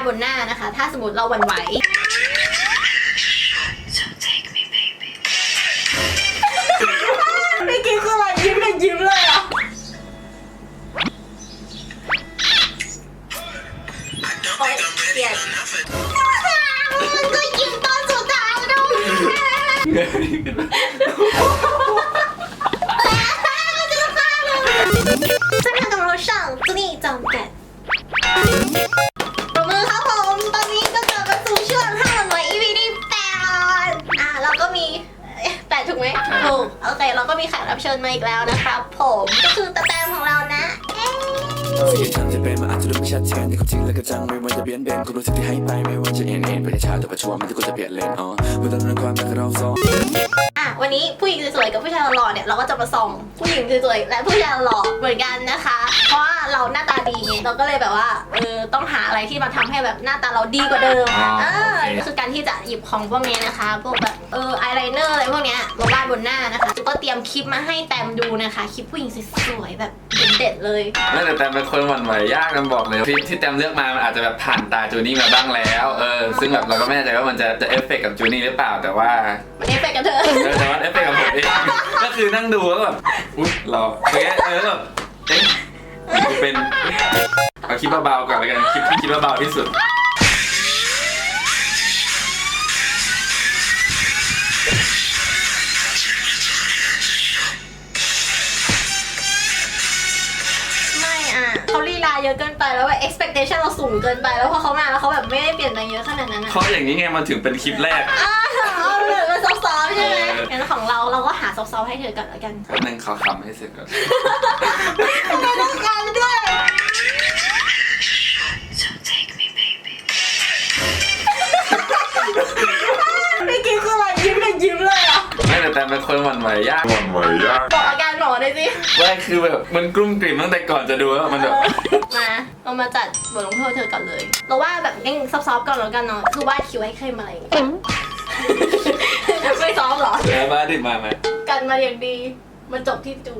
าดบนหน้านะคะ ถ้าสมมติเราหวั่นไหว ไม่กินคืออะไรยิ้มเป็นยิ้มเลยอะ โอ๊ยเกลียดมันก็ยิ้มตอนสุดท้ายด้วย เคเราก็มีแขกรับเชิญมาอีกแล้วนะครับผมก็คือตาแตมของเรานะ สิ่งที่ทำจะเป็นมันอาจจะดูไม่ชัดเจนแต่ความจริงแล้วก็จังไม่ว่าจะเบียนเบนความรู้สึกที่ให้ไปไม่ว่าจะเอ็นเอ็นไปในเช้าแต่ปัจจุบันมันจะกูจะเปลี่ยนเลนอ๋อเมื่อตอนนั้นความรักของเราสองอะวันนี้ผู้หญิงสวยๆกับผู้ชายหล่อๆเนี่ยเราก็จะมาส่องผู้หญิงสวยๆและผู้ชายหล่อเหมือนกันนะคะ เพราะว่าเราหน้าตาดีไงเราก็เลยแบบว่าเออต้องหาอะไรที่มาทำให้แบบหน้าตาเราดีกว่าเดิมอ๋อเออโอเคก็คือการที่จะหยิบของพวกนี้นะคะ พวกแบบเอออายไลเนอร์อะไรพวกเนี้ยมาวาดบนหน้านะคะก็เตรียมคลิปมาให้แตมดูนะคะคลิปผู้หญิงสวยๆแบบ เด็ดๆเลยไม่แต่แตมเป็นคนหวั่นไหวยากกันบอกเลยที่ที่แตมเลือกมามันอาจจะแบบผ่านตาจูนี่มาบ้างแล้วเออซึ่งแบบเราก็ไม่แน่ใจว่ามันจะจะเอฟเฟกต์กับจูนี่หรือเปล่าแต่ว่าวันนี้ไปกันเถอะเออแต่ว่าเอฟเฟกต์กับผมเองก็คือนั่งดูแล้วแบบอุ๊ยหรอเอ๊ะเออแบบเอ๊ะมันเป็นเอาคลิปเบาๆก่อนแล้วกันคลิปที่คิดว่าเบาที่สุด เขาลีลาเยอะเกินไปแล้วว่า expectation เราสูงเกินไป แล้วพอเขามาแล้วเขาแบบไม่ได้เปลี่ยนอะไรเยอะขนาดนั้นอะ เพราะอย่างนี้ไงมันถึงเป็นคลิปแรกอ้าวเอาเหลือมันซอฟๆใช่ไหมเออ งั้นของเราเราก็หาซอฟๆให้เธอก่อนแล้วกันแป๊บนึงเขาคำให้เสร็จก่อน ทำไมต้องการด้วยไม่กินคืออะไรยิ้มเป็นยิ้มเลยอะไม่แต่แตมเป็นคนหวั่นไหวยาก บอกอาการ หมอหน่อยสิว่าคือแบบมันกลุ้มกลิ่มตั้งแต่ก่อนจะดูแล้วมันแบบมาเรามาจัดบทลงโทษเธอก่อนเลย เราว่าแบบง่ายซอฟๆก่อนแล้วกันเนาะ คือวาดคิ้วให้เข้มอะไรอย่างเงี้ยไม่ซอฟเหรอ แล้วมาดิมามากันมาอย่างดี มันจบที่จู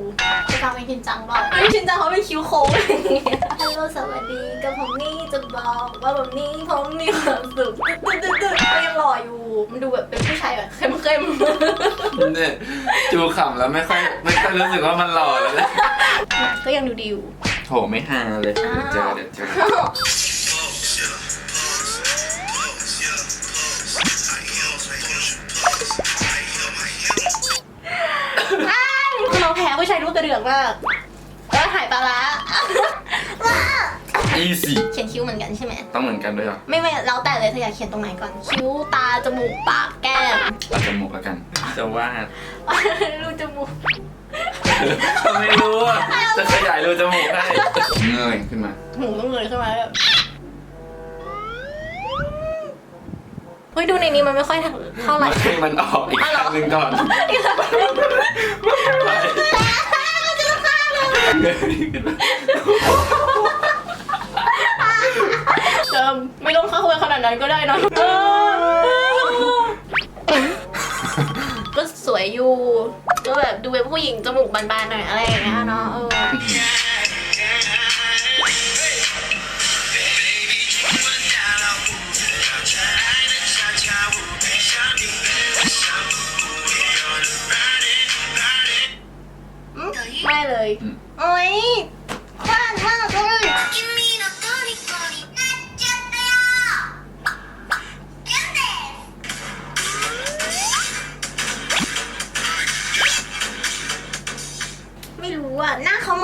จะทำให้ชินจังบอกไม่ชินจังเขาเป็นคิ้วโค้งอะไรอย่างเงี้ยฮัลโหลสวัสดีกับผมนี่จะบอกว่าแบบนี้ผมมีความสุขตึ๊ดตึ๊ดตึ๊ดก็ยังหล่ออยู่ มันดูแบบเป็นผู้ชายแบบเข้มเข้มเนี่ยจูขำแล้วไม่ค่อยไม่ค่อยรู้สึกว่ามันหล่อแล้วเลยๆ ก็ยังดูดีอยู่ โถไม่ฮาเลยเดี๋ยวเจอเดี๋ยวเจออ้าวเราแพ้ผู้ชายลูกกระเดือกมากแล้วหายปลาร้าว้า อีซี่เขียนคิ้วเหมือนกันใช่ไหม ต้องเหมือนกันด้วยเหรอไม่ไม่แล้วแต่เลยเธออยากเขียนตรงไหนก่อน คิ้ว ตา จมูก ปาก แก้ม เอาจมูกแล้วกันจะวาดรูจมูกไม่รู้อะจะขยายรูจมูกให้เงยขึ้นมา หูต้องเงยขึ้นมาแบบเฮ้ยดูในนี้มันไม่ค่อยเท่าไหร่มันให้มันออกอีกครั้งหนึ่งก่อนเงยขึ้นมาเดิ มไม่ต้องเข้าคุยขนาดนั้นก็ได้นะก็สวยอยู่ ก็แบบดูเป็นผู้หญิงจมูกบานๆหน่อยอะไรอย่างเงี้ยเนาะเออ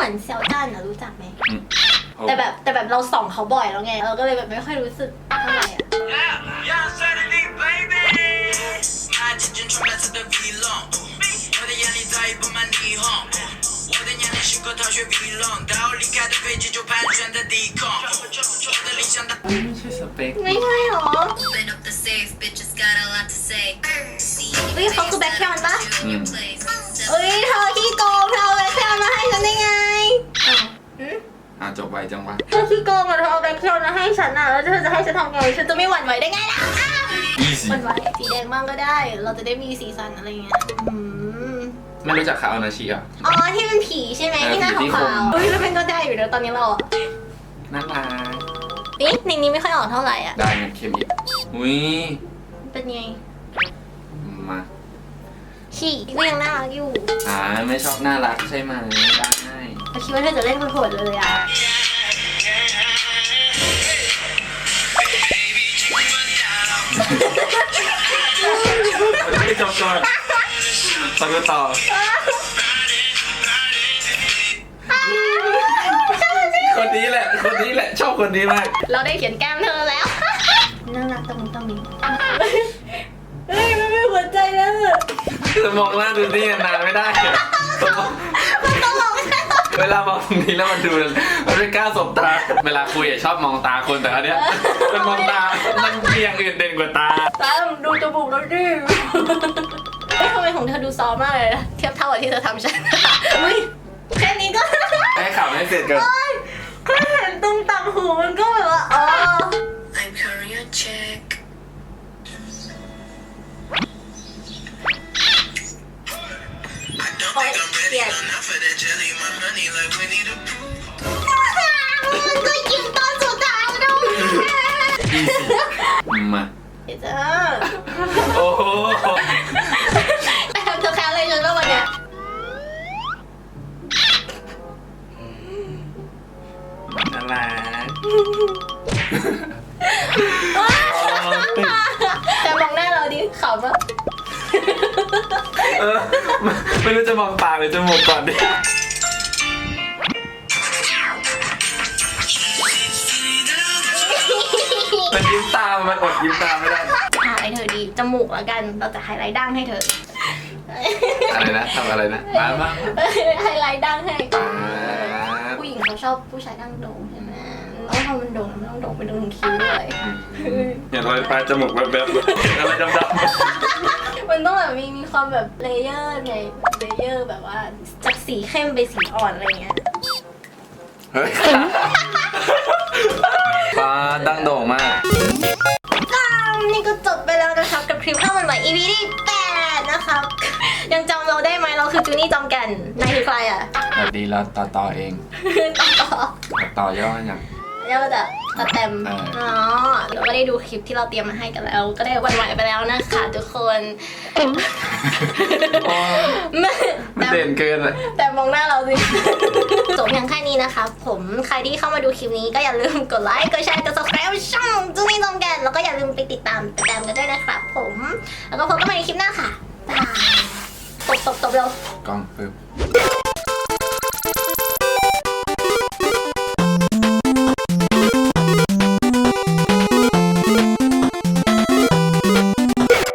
มืนเซลดันอะรู้จักไหม แต่แบบแต่แบบเราส่องเขาบ่อยแล้วไง เราก็เลยแบบไม่ค่อยรู้สึกเท่าไหร่อะ ไม่ใช่สเปคไม่ใช่หรอเฮ้ยเขาคือแบ็คแคนปะ จบไวจังวะเธอขี้โกงอะเธอเอาแบ็คแคมมาให้ฉันอะแล้วเธอจะให้ฉันทำไงฉันจะไม่หวั่นไหวได้ไงล่ะอ้าวอีซี่หวั่นไหวสีแดงบ้างก็ได้ เราจะได้มีสีสันอะไรเงี้ยอืมไม่รู้จักคาโอนาชิอะ อ๋อที่เป็นผีใช่ไหมเออที่หน้าผีที่ขาวคมๆเฮ้ยแล้วเป็นก็ได้อยู่นะตอนนี้เราอะน่ารักเอ๊ะในนี้ไม่ค่อยออกเท่าไหร่อะได้เงินเค็มอีกอุ้ยเป็นไงมาฉี่ก็ยังน่ารักอยู่อ่าไม่ชอบน่ารักใช่ไหมได้แต่คิดว่าเธอจะเล่นโหดๆเลยอะ ไม่จบก่อนฟังกันต่อคนนี้แหละ คนนี้แหละ ชอบคนนี้มาก เราได้เขียนแก้มเธอแล้ว น่ารักตะมุตะมิเฮ้ยมันไม่หัวใจแล้วอะจะมองหน้าดูนี่นานไม่ได้มันตลกใช่ไหม เว ลามองตรงนี้แล้วมันดูมันไม่กล้าสบตา เวลาคุยอะชอบมองตาคนแต่อันเนี้ยมันมองตา มันมีอย่างอื่นเด่นกว่าตา ตาดูจมูกแล้วดิเฮ้ยทำไมของเธอดูซอฟต์มากเลยนะเทียบเท่ากับที่เธอทำฉันอุ้ยแค่นี้ก็ให้ข่าวให้เสร็จก่อนโอ๊ยแค่เห็นตุ้มต่างหูมันก็แบบว่าอ๋อ I'm career check Winnie the Pooh มันก็ยิงตอนสุดท้ายด้วยมาเดี๋ยวเธอโอ้โหแต่เธอแค่อะไรฉันบ้างวันเนี้ยน่ารักแต่มองหน้าเราดิขำอะ เออไม่ไม่รู้จะมองตาหรือจมูกก่อนดิมันยิ้มตามมันอดยิ้มตามไม่ได้ทาไอเธอดี จมูกแล้วกัน เราจะไฮไลท์ดั้งให้เธอ อะไรนะทำอะไรนะมาบ้างไฮไลท์ดั้งให้อ่าผู้หญิงเขาชอบผู้ชายดั้งโด่งใช่ไหมแล้วพอมันโด่งมันต้องโด่งไปตรงคิ้วด้วยเห็นรอยปลายจมูกแบบแบบเห็นอะไรดำมัน ต้องแบบมีมีความแบบเลเยอร์ไงเลเยอร์แบบว่าจากสีเข้มไปสีอ่อนอะไรเงี้ยๆเฮ้ยปลาดังโด่งมากก็นี่ก็จบไปแล้วนะครับกับคลิปข้าวมันใหม่ EP ที่8นะครับ ยังจำเราได้ไหมเราคือจูนี่จอมแกันนายคือใครอะสวัสดีเราต่อต่อเองต่อต่อต่อย่ออย่างเรียกว่าจะสแตมป์เอออ๋อ๋อเราก็ได้ดูคลิปที่เราเตรียมมาให้กันแล้ว ก็ได้หวันไหวไปแล้วนะคะ ทุกคนโอ้มันเด่นเกินอะแต่มองหน้าเราสิ จบเพียงแค่นี้นะคะ ผมใครที่เข้ามาดูคลิปนี้ก็อย่าลืมกดไลค์ กดแชร์ กด subscribe ช่องจูนี่จอมแกันแล้วก็อย่าลืมไปติดตามติดตามกันด้วยนะครับผม แล้วก็พบกันใหม่ในคลิปหน้าค่ะบ๊ายบายตบตบตบเร็วกล้องปึ๊บ